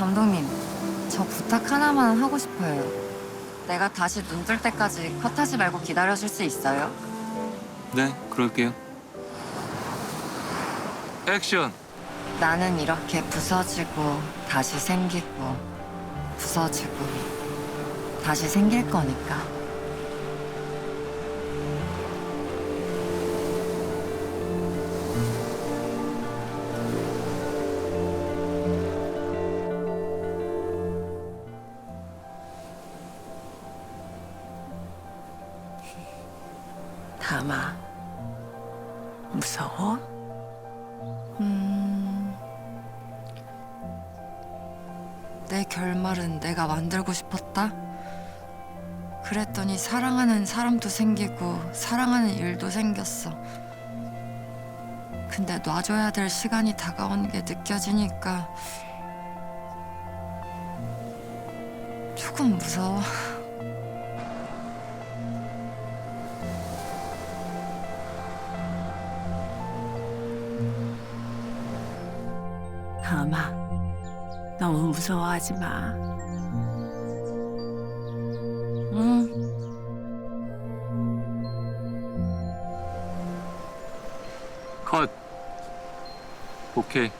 감독님, 저 부탁 하나만 하고 싶어요. 내가 다시 눈 뜰 때까지 컷하지 말고 기다려줄 수 있어요? 네, 그럴게요. 액션. 나는 이렇게 부서지고 다시 생기고 부서지고 다시 생길 거니까. 담아. 무서워? 음... 내 결말은 내가 만들고 싶었다? 그랬더니 사랑하는 사람도 생기고 사랑하는 일도 생겼어. 근데 놔줘야 될 시간이 다가온 게 느껴지니까 조금 무서워. 담아. 너무 무서워하지 마. 응. 컷. 오케이.